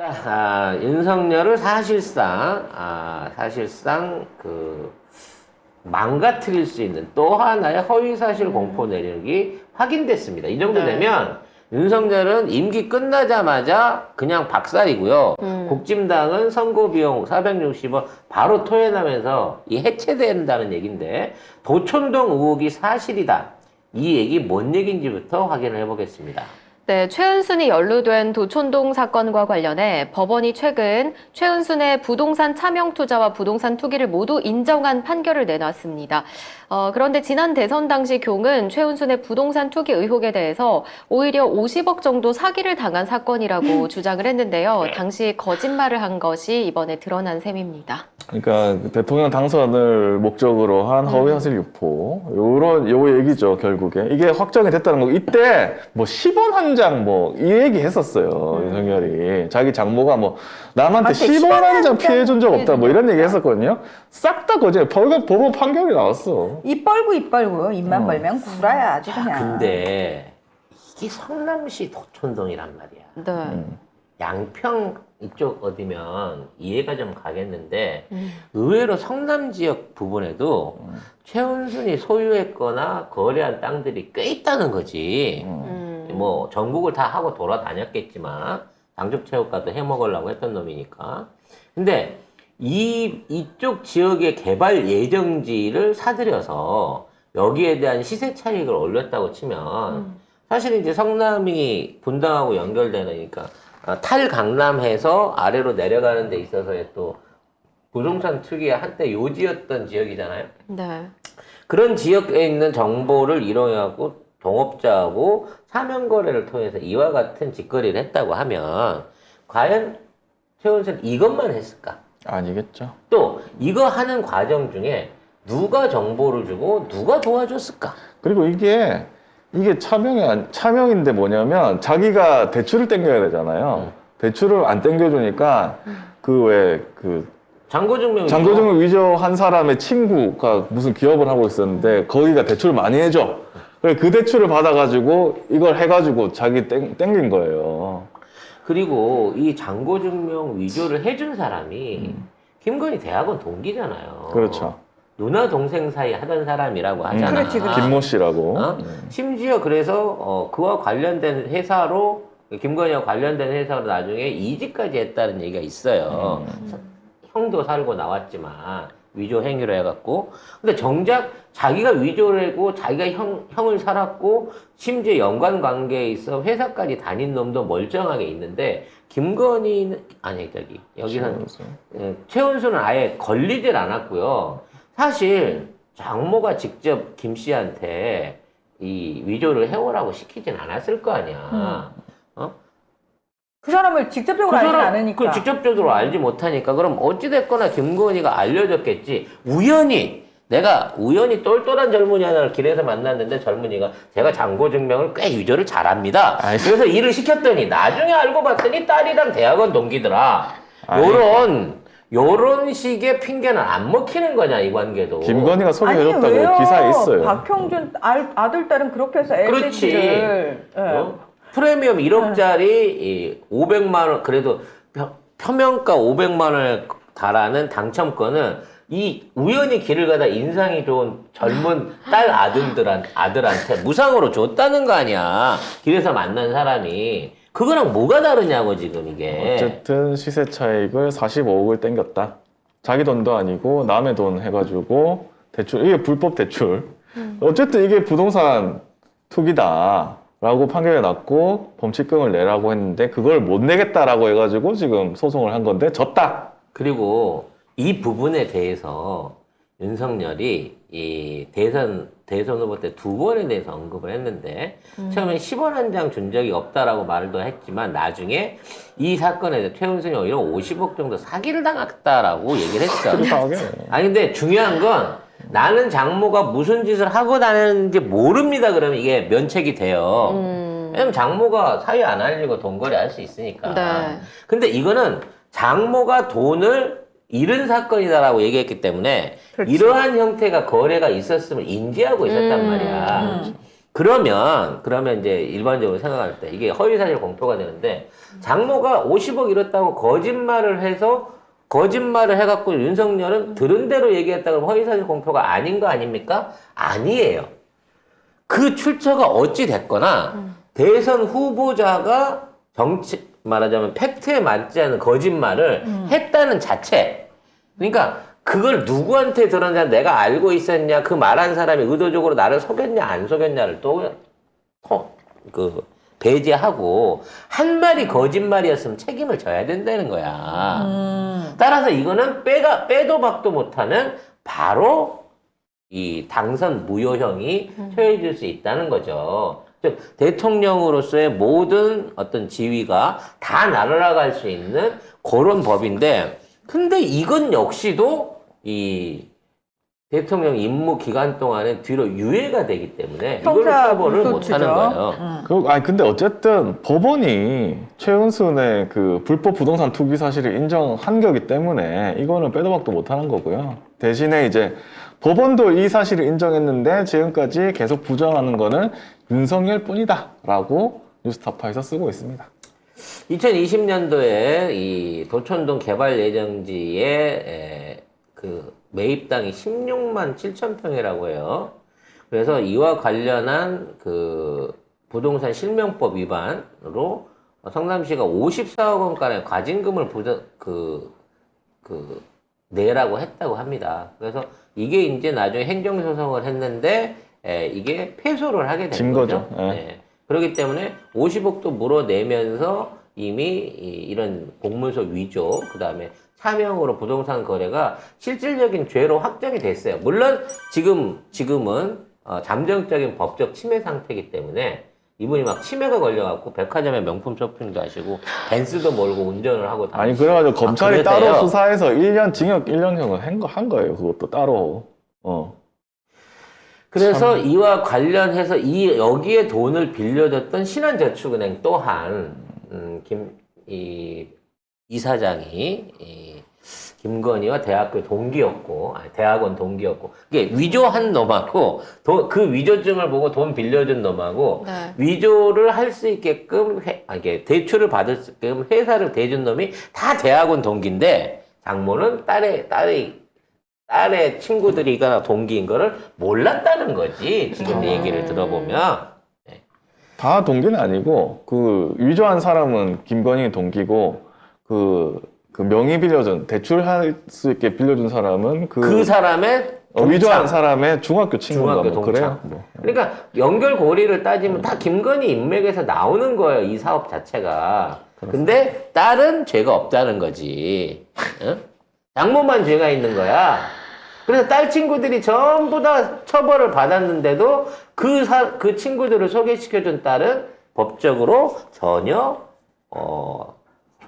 자, 아, 윤석열을 사실상, 아, 사실상 그, 망가뜨릴 수 있는 또 하나의 허위사실 공포 내력이 확인됐습니다. 이 정도 네. 되면 윤석열은 임기 끝나자마자 그냥 박살이고요. 음. 국진당은 선거 비용 460원 바로 토해내면서 이 해체된다는 얘기인데 도촌동 의혹이 사실이다. 이 얘기 뭔 얘기인지부터 확인을 해보겠습니다. 네, 최은순이 연루된 도촌동 사건과 관련해 법원이 최근 최은순의 부동산 차명 투자와 부동산 투기를 모두 인정한 판결을 내놨습니다. 어, 그런데 지난 대선 당시 교은 최은순의 부동산 투기 의혹에 대해서 오히려 50억 정도 사기를 당한 사건이라고 주장을 했는데요. 당시 거짓말을 한 것이 이번에 드러난 셈입니다. 그러니까 대통령 당선을 목적으로 한 허위 사실 유포 요런 요 얘기죠 결국에 이게 확정이 됐다는 거 이때 뭐 10원 한 장 뭐 이 얘기 했었어요 윤석열이 자기 장모가 뭐 남한테 나한테 10원 한장 피해 준 적 없다 준뭐적 이런 얘기. 했었거든요 싹 다 거짓 법원 법원 판결이 나왔어 입 벌고 입 벌고 입만 어. 벌면 구라야 아주 그냥. 근데 이게 성남시 도촌동이란 말이야. 네. 음. 양평 이쪽 어디면 이해가 좀 가겠는데 음. 의외로 성남 지역 부분에도 음. 최은순이 소유했거나 거래한 땅들이 꽤 있다는 거지. 음. 음. 뭐 전국을 다 하고 돌아다녔겠지만 당직체육과도 해먹으려고 했던 놈이니까. 근데 이 이쪽 지역의 개발 예정지를 사들여서 여기에 대한 시세 차익을 올렸다고 치면 음. 사실 이제 성남이 분당하고 연결되니까 아, 탈강남해서 아래로 내려가는 데 있어서의 또 부동산 특유의 한때 요지였던 지역이잖아요. 네. 그런 지역에 있는 정보를 이용하고 동업자하고 사면 거래를 통해서 이와 같은 짓거리를 했다고 하면 과연 최은수는 이것만 했을까? 아니겠죠 또 이거 하는 과정 중에 누가 정보를 주고 누가 도와줬을까? 그리고 이게 이게 차명이 안- 차명인데 뭐냐면 자기가 대출을 땡겨야 되잖아요 음. 대출을 안 땡겨주니까 그 왜그 장고증명 장도증을 위조한 사람의 친구가 무슨 기업을 하고 있었는데 거기가 대출을 많이 해줘. 그래 그 대출을 받아가지고 이걸 해가지고 자기 땡, 땡긴 거예요. 그리고 이 장고증명 위조를 해준 사람이 김건희 대학원 동기잖아요. 음. 그렇죠. 누나 동생 사이 하던 사람이라고 하잖아. 그렇지, 그렇지. 김모 씨라고. 어? 심지어 그래서 어, 그와 관련된 회사로 김건희와 관련된 회사로 나중에 이직까지 했다는 얘기가 있어요. 음. 형도 살고 나왔지만 위조 행위로 해갖고 근데 정작 자기가 위조를 하고 자기가 형, 형을 살았고 심지어 연관 관계에 있어 회사까지 다닌 놈도 멀쩡하게 있는데 김건희는 아니 저기 여기서는 예, 최은수는 아예 걸리질 않았고요. 사실 장모가 직접 김 씨한테 이 위조를 해오라고 시키진 않았을 거 아니야. 어? 그 사람을 직접적으로 그 알지 사람 않으니까. 그 직접적으로 알지 못하니까 그럼 어찌됐거나 김건희가 알려줬겠지. 우연히 내가 우연히 똘똘한 젊은이 하나를 길에서 만났는데 젊은이가 제가 장고 증명을 꽤 위조를 잘합니다. 아이. 그래서 일을 시켰더니 나중에 알고 봤더니 딸이랑 대학원 동기더라. 아이. 요런 요런 식의 핑계는 안 먹히는 거냐 이 관계도. 김건희가 소개해줬다고 왜요? 기사에 있어요. 박형준 알, 아들 딸은 그렇게 해서 그렇지. 예. 어? 프리미엄 1억짜리 이 500만 원 그래도 표, 표면가 500만 원을 달하는 당첨권은 이 우연히 길을 가다 인상이 좋은 젊은 딸 아들들한 아들한테 무상으로 줬다는 거 아니야 길에서 만난 사람이 그거랑 뭐가 다르냐고 지금 이게 어쨌든 시세 차익을 45억을 땡겼다. 자기 돈도 아니고 남의 돈 해가지고 대출 이게 불법 대출. 어쨌든 이게 부동산 투기다라고 판결이 났고 범칙금을 내라고 했는데 그걸 못 내겠다라고 해가지고 지금 소송을 한 건데 졌다. 그리고 이 부분에 대해서 윤석열이 이 대선 대선 후보 때 두 번에 대해서 언급을 했는데 처음에 10원 한 장 준 적이 없다라고 말도 했지만 나중에 이 사건에 대해 최은순이 오히려 50억 정도 사기를 당했다라고 얘기를 했어. 아니 근데 중요한 건 나는 장모가 무슨 짓을 하고 다녔는지 모릅니다. 그러면 이게 면책이 돼요. 음. 왜냐면 장모가 사위 안 알리고 돈거래 할 수 있으니까. 네. 근데 이거는 장모가 돈을 잃은 사건이다라고 얘기했기 때문에 그렇지. 이러한 형태가 거래가 있었음을 인지하고 있었단 음. 말이야. 그러면 그러면 이제 일반적으로 생각할 때 이게 허위사실 공표가 되는데 장모가 50억 잃었다고 거짓말을 해서 거짓말을 해갖고 윤석열은 들은 대로 얘기했다 그러면 허위사실 공표가 아닌 거 아닙니까? 아니에요. 그 출처가 어찌 됐거나 대선 후보자가 정치 말하자면 팩트에 맞지 않은 거짓말을 했다는 자체. 그러니까 그걸 누구한테 들었냐, 내가 알고 있었냐, 그 말한 사람이 의도적으로 나를 속였냐, 안 속였냐를 또, 또, 그, 배제하고, 한 말이 거짓말이었으면 책임을 져야 된다는 거야. 음. 따라서 이거는 빼가, 빼도 박도 못하는 바로 이 당선 무효형이 처해질 수 있다는 거죠. 즉, 대통령으로서의 모든 어떤 지위가 다 날아갈 수 있는 그런 법인데, 근데 이건 역시도 이 대통령 임무 기간 동안에 뒤로 유예가 되기 때문에 이걸 형사 처벌을 못. 하는 거예요. 음. 그, 아니, 근데 어쨌든 법원이 최은순의 그 불법 부동산 투기 사실을 인정한 거기 때문에 이거는 빼도 박도 못 하는 거고요. 대신에 이제 법원도 이 사실을 인정했는데 지금까지 계속 부정하는 거는 윤석열 뿐이다. 라고 뉴스타파에서 쓰고 있습니다. 2020년도에 이 도촌동 개발 예정지에 에, 그 매입당이 16만 7천 평이라고 해요. 그래서 이와 관련한 그 부동산 실명법 위반으로 성남시가 54억 원가의 과징금을 부정 그, 그 내라고 했다고 합니다. 그래서 이게 이제 나중에 행정소송을 했는데 에, 이게 패소를 하게 된진 거죠. 거죠. 예. 네. 그렇기 때문에 50억도 물어내면서 이미 이- 이런 공문서 위조, 그 다음에 차명으로 부동산 거래가 실질적인 죄로 확정이 됐어요. 물론 지금, 지금은 어, 잠정적인 법적 침해 상태이기 때문에 이분이 막 치매가 걸려갖고 백화점에 명품 쇼핑도 하시고 벤츠도 몰고 운전을 하고 아니, 다니시고. 그래가지고 검찰이 아, 따로? 수사해서 1년 징역 1년형을 한, 거, 한 거예요. 그것도 따로. 어. 그래서 이와 관련해서 이 여기에 돈을 빌려줬던 신한저축은행 또한 음, 김이 이사장이 이, 김건희와 대학교 동기였고 아니, 대학원 동기였고 이게 위조한 놈하고 도- 그 위조증을 보고 돈 빌려준 놈하고 네. 위조를 할 수 있게끔 회, 아, 이게 대출을 받을 수 있게끔 회사를 대준 놈이 다 대학원 동기인데 장모는 딸의 딸의 딸의 친구들이거나 동기인 거를 몰랐다는 거지 지금 얘기를 들어보면 다 동기는 아니고 그 위조한 사람은 김건희 동기고 그, 그 명의 빌려준 대출할 수 있게 빌려준 사람은 그, 그, 사람의 어, 위조한. 사람의 중학교 친구인가 중학교 뭐 동창. 그래요. 뭐. 그러니까 연결고리를 따지면 다 김건희 인맥에서 나오는 거예요 이 사업 자체가 근데 딸은 죄가 없다는 거지 응? 장모만 죄가 있는 거야 그래서 딸 친구들이 전부 다 처벌을 받았는데도 그, 사, 그 친구들을 소개시켜준 딸은 법적으로 전혀 어,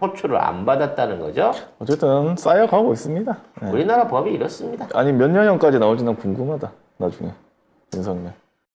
호출을 안 받았다는 거죠 어쨌든 쌓여가고 있습니다. 네. 우리나라 법이 이렇습니다 아니 몇 년형까지 나올지 난 궁금하다. 나중에 윤석열.